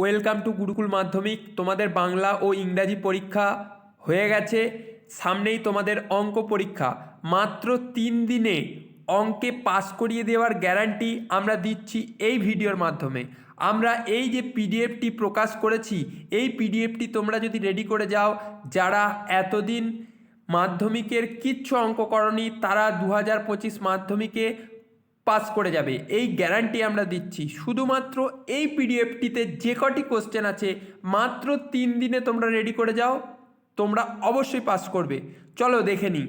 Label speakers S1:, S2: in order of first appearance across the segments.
S1: Welcome to Gurukul মাধ্যমিক। তোমাদের বাংলা ও ইংরাজি পরীক্ষা হয়ে গেছে। সামনেই তোমাদের অঙ্ক পরীক্ষা। মাত্র তিন দিনে অঙ্কে পাস করিয়ে দেওয়ার গ্যারান্টি আমরা দিচ্ছি এই ভিডিওর মাধ্যমে। আমরা এই যে পিডিএফটি প্রকাশ করেছি, এই পিডিএফটি তোমরা যদি রেডি করে যাও, যারা এতদিন মাধ্যমিকের কিচ্ছু অঙ্ক করনি, তারা দু হাজার পঁচিশ মাধ্যমিকে পাস করে যাবে। এই গ্যারান্টি আমরা দিচ্ছি। শুধুমাত্র এই পিডিএফটিতে যে কটি কোশ্চেন আছে, মাত্র তিন দিনে তোমরা রেডি করে যাও। তোমরা অবশ্যই পাস করবে। চলো দেখে নিই।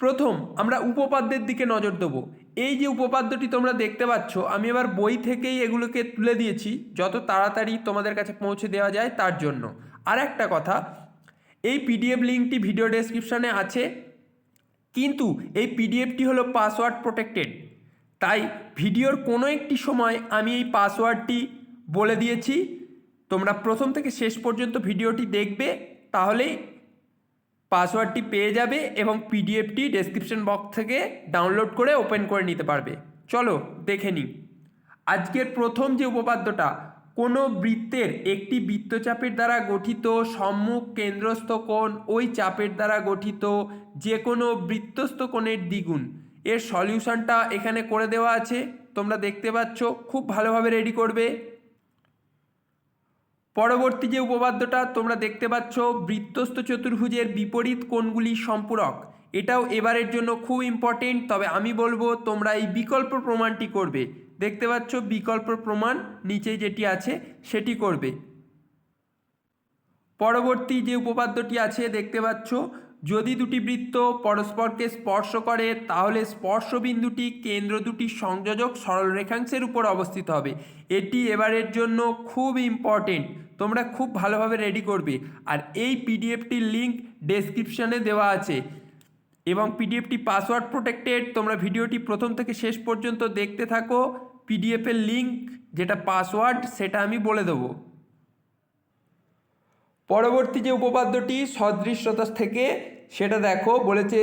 S1: প্রথম, আমরা উপপাদ্যের দিকে নজর দেবো। এই যে উপপাদ্যটি তোমরা দেখতে পাচ্ছ, আমি এবার বই থেকেই এগুলোকে তুলে দিয়েছি, যত তাড়াতাড়ি তোমাদের কাছে পৌঁছে দেওয়া যায় তার জন্য। আর একটা কথা, এই পিডিএফ লিঙ্কটি ভিডিও ডেসক্রিপশানে আছে, কিন্তু এই পিডিএফটি হলো পাসওয়ার্ড প্রোটেক্টেড তাই ভিডিওর কোনো একটি সময় আমি এই পাসওয়ার্ডটি বলে দিয়েছি। তোমরা প্রথম থেকে শেষ পর্যন্ত ভিডিওটি দেখবে, তাহলেই পাসওয়ার্ডটি পেয়ে যাবে এবং পিডিএফটি ডেসক্রিপশন বক্স থেকে ডাউনলোড করে ওপেন করে নিতে পারবে। চলো দেখে নিই। আজকের প্রথম যে উপপাদ্যটা, কোনো বৃত্তের একটি বৃত্তচাপের দ্বারা গঠিত সম্মুখ, কেন্দ্রস্থ কোণ, ওই চাপের দ্বারা গঠিত যে কোনো বৃত্তস্থ কোণের দ্বিগুণ। এর সলিউশনটা এখানে করে দেওয়া আছে। তোমরা দেখতে পাচ্ছ, খুব ভালোভাবে রেডি করবে। পরবর্তী যে উপপাদ্যটা তোমরা দেখতে পাচ্ছ, বৃত্তস্থ চতুর্ভুজের বিপরীত কোণগুলি সম্পূরক। এটাও এবারের জন্য খুব ইম্পর্টেন্ট তবে আমি বলব তোমরা এই বিকল্প প্রমাণটি করবে। দেখতে পাচ্ছ, বিকল্প প্রমাণ নিচে যেটি আছে, সেটি করবে। পরবর্তী যে উপপাদ্যটি আছে, দেখতে পাচ্ছ যদি দুটি বৃত্ত পরস্পরকে স্পর্শ করে, তাহলে স্পর্শবিন্দুটি কেন্দ্র দুটি সংযোজক সরলরেখাংশের উপর অবস্থিত হবে। এটি এবারের জন্য খুব ইম্পর্টেন্ট তোমরা খুব ভালোভাবে রেডি করবে। আর এই পিডিএফটির লিঙ্ক ডেসক্রিপশানে দেওয়া আছে। এবং পিডিএফটি পাসওয়ার্ড প্রোটেক্টেড তোমরা ভিডিওটি প্রথম থেকে শেষ পর্যন্ত দেখতে থাকো। পিডিএফের লিঙ্ক যেটা পাসওয়ার্ড সেটা আমি বলে দেবো। পরবর্তী যে উপপাদ্যটি সদৃশ্যতা থেকে সেটা দেখো, বলেছে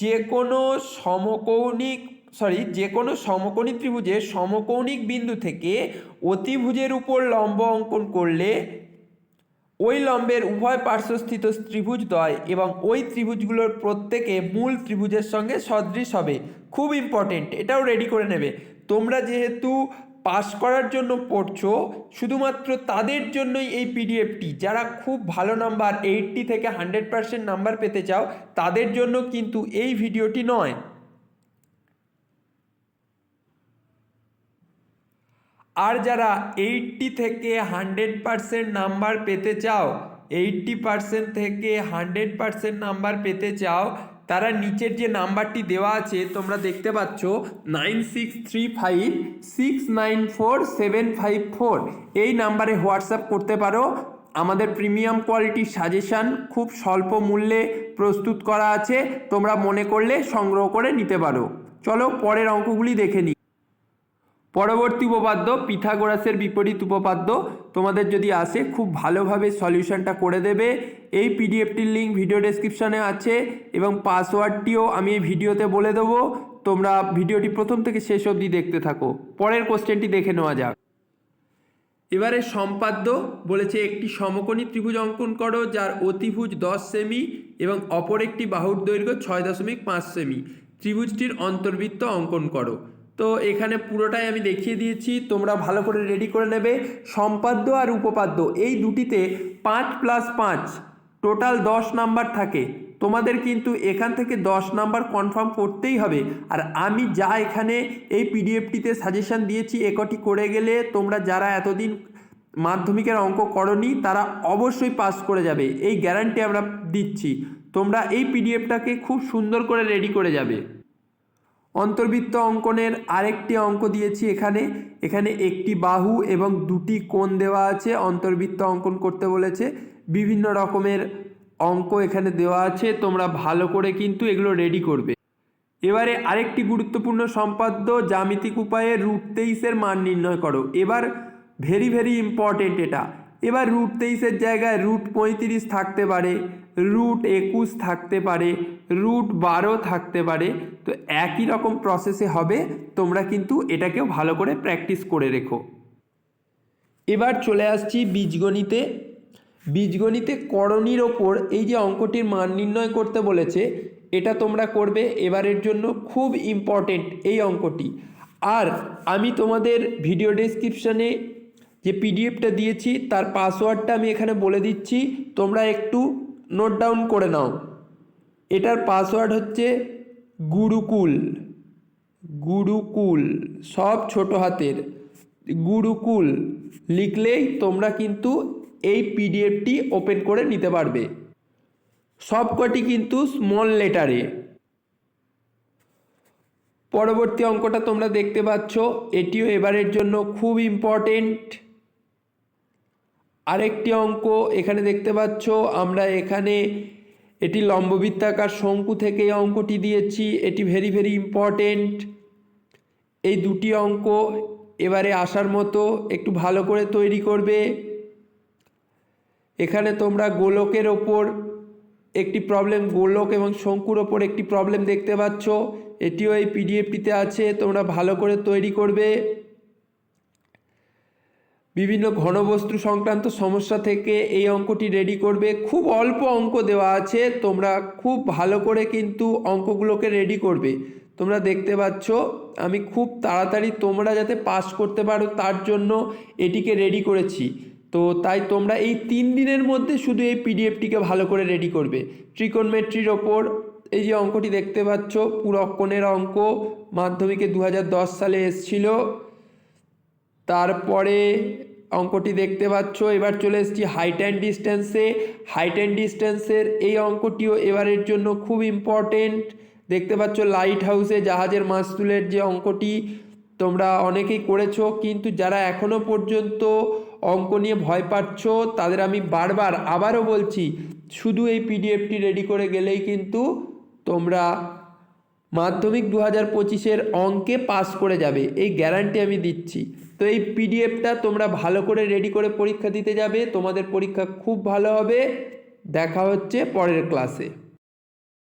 S1: যে কোনো সমকৌণিক সরি যে কোনো সমকোণী ত্রিভুজের সমকৌণিক বিন্দু থেকে অতিভুজের উপর লম্ব অঙ্কন করলে ওই লম্বের উভয় পার্শ্বস্থিত ত্রিভুজ ত্রিভুজদ্বয় এবং ওই ত্রিভুজগুলোর প্রত্যেকে মূল ত্রিভুজের সঙ্গে সদৃশ হবে। খুব ইম্পর্টেন্ট এটাও রেডি করে নেবে। তোমরা যেহেতু পাস করার জন্য পড়ছো, শুধুমাত্র তাদের জন্যই এই পিডিএফটি যারা খুব ভালো নাম্বার এইটটি থেকে হান্ড্রেড পার্সেন্ট নাম্বার পেতে চাও, তাদের জন্য কিন্তু এই ভিডিওটি নয়। আর যারা এইটটি থেকে হান্ড্রেড পারসেন্ট নাম্বার পেতে চাও এইটটি পারসেন্ট থেকে হান্ড্রেড পারসেন্ট নাম্বার পেতে চাও তারা নিচের যে নাম্বারটি দেওয়া আছে, তোমরা দেখতে পাচ্ছ nine six three five six nine four seven five four এই নাম্বারে হোয়াটসঅ্যাপ করতে পারো। আমাদের প্রিমিয়াম কোয়ালিটির সাজেশান খুব স্বল্প মূল্যে প্রস্তুত করা আছে। তোমরা মনে করলে সংগ্রহ করে নিতে পারো। চলো পরের অঙ্কগুলি দেখে নিই। পরবর্তী উপপাদ্য পিথাগোরাসের বিপরীত উপপাদ্য। তোমাদের যদি আসে, খুব ভালোভাবে সলিউশনটা করে দেবে। এই পিডিএফটির লিঙ্ক ভিডিও ডেসক্রিপশানে আছে এবং পাসওয়ার্ডটিও আমি এই ভিডিওতে বলে দেবো। তোমরা ভিডিওটি প্রথম থেকে শেষ অবধি দেখতে থাকো। পরের কোশ্চেনটি দেখে নেওয়া যাক। এবারে সম্পাদ্য বলেছে, একটি সমকোণী ত্রিভুজ অঙ্কন করো, যার অতিভুজ দশ সেমি এবং অপর একটি বাহুর দৈর্ঘ্য ছয় দশমিক পাঁচ সেমি। ত্রিভুজটির অন্তর্বৃত্ত অঙ্কন করো। তো এখানে পুরোটাই আমি দেখিয়ে দিয়েছি। তোমরা ভালো করে রেডি করে নেবে। সম্পাদ্য আর উপপাদ্য, এই দুটিতে পাঁচ প্লাস পাঁচ টোটাল দশ নাম্বার থাকে। তোমাদের কিন্তু এখান থেকে দশ নাম্বার কনফার্ম করতেই হবে। আর আমি যা এখানে এই পিডিএফটিতে সাজেশান দিয়েছি একটি করে গেলে তোমরা যারা এতদিন মাধ্যমিকের অঙ্ক করনি, তারা অবশ্যই পাস করে যাবে। এই গ্যারান্টি আমরা দিচ্ছি। তোমরা এই পিডিএফটাকে খুব সুন্দর করে রেডি করে যাবে। অন্তর্বৃত্ত অঙ্কনের আরেকটি অঙ্ক দিয়েছি এখানে। এখানে একটি বাহু এবং দুটি কোণ দেওয়া আছে, অন্তর্বৃত্ত অঙ্কন করতে বলেছে। বিভিন্ন রকমের অঙ্ক এখানে দেওয়া আছে, তোমরা ভালো করে কিন্তু এগুলো রেডি করবে। এবারে আরেকটি গুরুত্বপূর্ণ সম্পাদ্য, জ্যামিতিক উপায়ে রুট তেইশের মান নির্ণয় করো। এবার ভেরি ভেরি ইম্পর্টেন্ট এটা। এবার রুট তেইশের জায়গায় রুট পঁয়ত্রিশ থাকতে পারে। রুট একুশ থাকতে পারে রুট বারো থাকতে পারে, তো একই রকম প্রসেসে হবে, তোমরা কিন্তু এটাকেও ভালো করে প্র্যাকটিস করে রেখো। এবার চলে আসছি বীজগণিতে। বীজগণিতে করণীর ওপর এই যে অঙ্কটির মান নির্ণয় করতে বলেছে, এটা তোমরা করবে, এবারের জন্য খুব ইম্পর্টেন্ট এই অঙ্কটি। আর আমি তোমাদের ভিডিও ডেসক্রিপশানে যে পিডিএফটা দিয়েছি, তার পাসওয়ার্ডটা আমি এখানে বলে দিচ্ছি, তোমরা একটু নোট ডাউন করে নাও। এটার পাসওয়ার্ড হচ্ছে গুরুকুল। গুরুকুল, সব ছোট হাতের। গুরুকুল লিখলেই তোমরা কিন্তু এই পিডিএফটি ওপেন করে নিতে পারবে। সবকটি কিন্তু স্মল লেটারে পরবর্তী অঙ্কটা তোমরা দেখতে পাচ্ছ, এটিও এবারের জন্য খুব ইম্পর্টেন্ট আরেকটি অঙ্ক এখানে দেখতে পাচ্ছ। আমরা এখানে এটি লম্ববৃত্তাকার শঙ্কু থেকে এই অঙ্কটি দিয়েছি। এটি ভেরি ভেরি ইম্পর্টেন্ট এই দুটি অঙ্ক এবারে আসার মতো একটু ভালো করে তৈরি করবে। এখানে তোমরা গোলকের ওপর একটি প্রবলেম গোলক এবং শঙ্কুর ওপর একটি প্রবলেম দেখতে পাচ্ছ। এটিও এই পিডিএফটিতে আছে। তোমরা ভালো করে তৈরি করবে। বিভিন্ন ঘনবস্তু সংক্রান্ত সমস্যা থেকে এই অঙ্কটি রেডি করবে। খুব অল্প অঙ্ক দেওয়া আছে। তোমরা খুব ভালো করে কিন্তু অঙ্কগুলোকে রেডি করবে। তোমরা দেখতে পাচ্ছ, আমি খুব তাড়াতাড়ি তোমরা যাতে পাস করতে পারো তার জন্য এটিকে রেডি করেছি। তো তাই তোমরা এই তিন দিনের মধ্যে শুধু এই পিডিএফটিকে ভালো করে রেডি করবে। ট্রিকোনমেট্রির ওপর এই যে অঙ্কটি দেখতে পাচ্ছ পুরক্ষণের অঙ্ক। মাধ্যমিকে দু হাজার দশ সালে এসছিল। তারপরে অঙ্কটি দেখতে পাচ্ছ, এবার চলে এসেছি হাইট অ্যান্ড ডিস্টেন্সে হাইট অ্যান্ড ডিস্টেন্সের এই অঙ্কটিও এবারের জন্য খুব ইম্পর্টেন্ট দেখতে পাচ্ছ লাইট হাউসে জাহাজের মাস্তুলের যে অঙ্কটি তোমরা অনেকেই করেছ, কিন্তু যারা এখনও পর্যন্ত অঙ্ক নিয়ে ভয় পাচ্ছ, তাদের আমি বারবার আবারও বলছি, শুধু এই পিডিএফটি রেডি করে গেলেই কিন্তু তোমরা মাধ্যমিক দু হাজার পঁচিশের অঙ্কে পাস করে যাবে, এই গ্যারান্টি আমি দিচ্ছি। তো এই পিডিএফটা তোমরা ভালো করে রেডি করে পরীক্ষা দিতে যাবে, তোমাদের পরীক্ষা খুব ভালো হবে। দেখা হচ্ছে পরের ক্লাসে